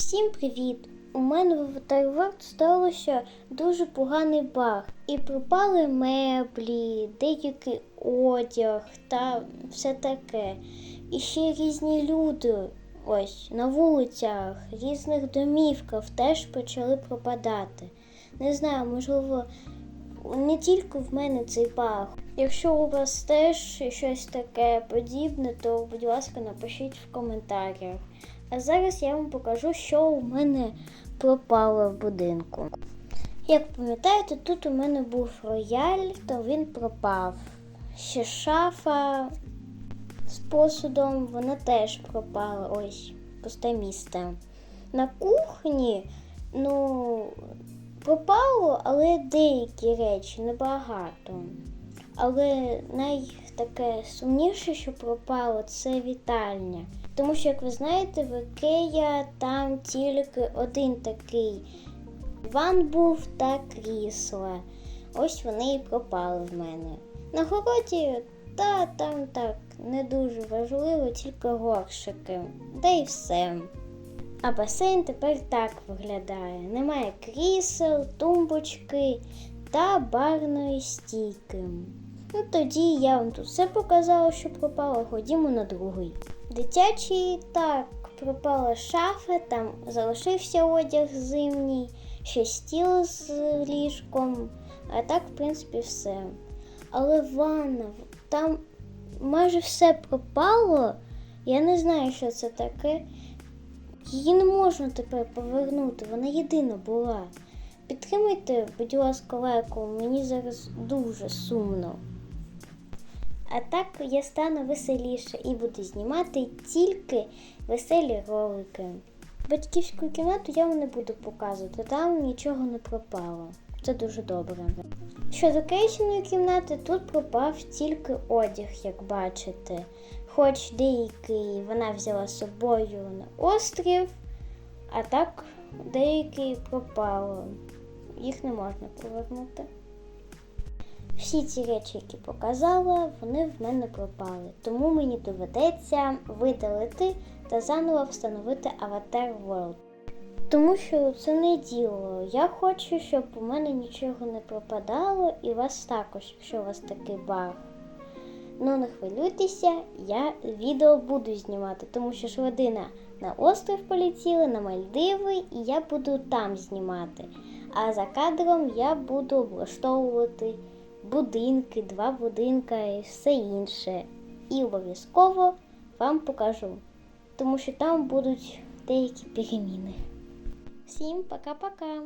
Всім привіт! У мене в Waterworld сталося дуже поганий баг. І пропали меблі, деякий одяг та все таке. І ще різні люди ось на вулицях, різних домівках теж почали пропадати. Не знаю, можливо, не тільки в мене цей баг. Якщо у вас теж щось таке подібне, то будь ласка, напишіть в коментарях. А зараз я вам покажу, що у мене пропало в будинку. Як пам'ятаєте, тут у мене був рояль, то він пропав. Ще шафа з посудом, вона теж пропала. Ось, пусте місце. На кухні, ну, пропало, але деякі речі, небагато. Але найтаке сумніше, що пропало, це вітальня. Тому що, як ви знаєте, в Ікея там тільки один такий ван був та крісла. Ось вони і пропали в мене. На городі, та там так не дуже важливо, тільки горшики. Та й все. А басейн тепер так виглядає. Немає крісел, тумбочки та барної стійки. Ну тоді я вам тут все показала, що пропало. Ходімо на другий. Дитячий так, пропала шафа, там залишився одяг зимній, ще стіл з ліжком, а так, в принципі, все. Але ванна, там майже все пропало. Я не знаю, що це таке. Її не можна тепер повернути, вона єдина була. Підтримайте, будь ласка, лайком, мені зараз дуже сумно. А так я стану веселіше і буду знімати тільки веселі ролики. Батьківську кімнату я вам не буду показувати, там нічого не пропало. Це дуже добре. Щодо кейсіної кімнати, тут пропав тільки одяг, як бачите. Хоч деякий вона взяла з собою на острів, а так деякий пропало. Їх не можна повернути. Всі ці речі, які показала, вони в мене пропали. Тому мені доведеться видалити та заново встановити Avatar World. Тому що це не діло. Я хочу, щоб у мене нічого не пропадало, і вас також, якщо у вас такий баг. Ну не хвилюйтеся, я відео буду знімати, тому що ж родина на острів полетіла, на Мальдиви, і я буду там знімати. А за кадром я буду облаштовувати будинки, два будинка і все інше. І обов'язково вам покажу, тому що там будуть деякі переміни. Всім пока-пока!